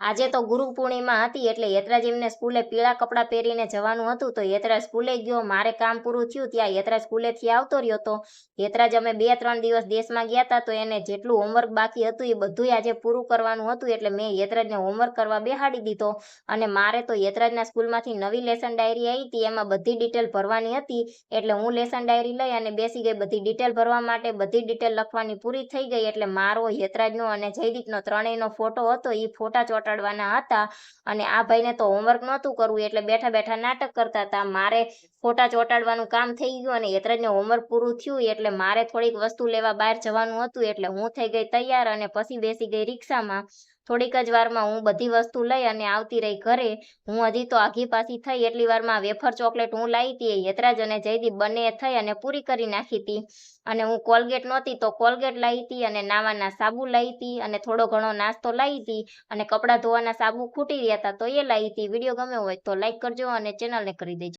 આજે તો ગુરુ પૂર્ણિમા હતી એટલે યતરાજ સ્કૂલે પીળા કપડાં પહેરીને જવાનું હતું તો યતરાજ સ્કૂલે ગયો. મારે કામ પૂરું થયું ત્યાં યતરાજ સ્કૂલેથી આવતો રહ્યો તો યતરાજ અમે બે ત્રણ દિવસ દેશમાં ગયા હતા તો એને જેટલું હોમવર્ક બાકી હતું એ બધુંય આજે પૂરું કરવાનું હતું એટલે મેં યતરાજને હોમવર્ક કરવા બેહાડી દીધો. અને મારે તો યતરાજના સ્કૂલમાંથી નવી લેસન ડાયરી આવી હતી એમાં બધી ડિટેલ ભરવાની હતી એટલે હું લેસન ડાયરી લઈ અને બેસી ગઈ. બધી ડિટેલ ભરવા માટે બધી ડિટેલ લખવાની પૂરી થઈ ગઈ એટલે મારો યતરાજનો અને જયદીપનો ત્રણેયનો ફોટો હતો. એ ફોટા ચોંટાડવાના હતા અને આ ભાઈને તો હોમવર્ક નહોતું કરવું એટલે બેઠા બેઠા નાટક કરતા હતા મારે ફોટા ચોંટાડવાનું કામ થઈ ગયું અને યતરાજને હોમવર્ક પૂરું થયું એટલે મારે થોડીક વસ્તુ લેવા બહાર જવાનું હતું એટલે હું થઈ ગઈ તૈયાર અને પછી બેસી ગઈ રિક્ષામાં થોડીક જ વારમાં હું બધી વસ્તુ લઈ અને આવતી રહી ઘરે. હું હજી તો આઘી પાછી થઈ, એટલી વારમાં વેફર, ચોકલેટ હું લાવી હતી યતરાજ અને જયદીપ બંને થઈ અને પૂરી કરી નાખી હતી અને હું કોલગેટ નહોતી તો કોલગેટ લાવી હતી અને નાવાના સાબુ લાવી હતી અને થોડો ઘણો નાસ્તો લાવી હતી અને કપડાં ધોવાના સાબુ ખૂટી રહ્યા હતા તો એ લાવી હતી વીડિયો ગમ્યો હોય તો લાઈક કરજો અને ચેનલને કરી દેજો.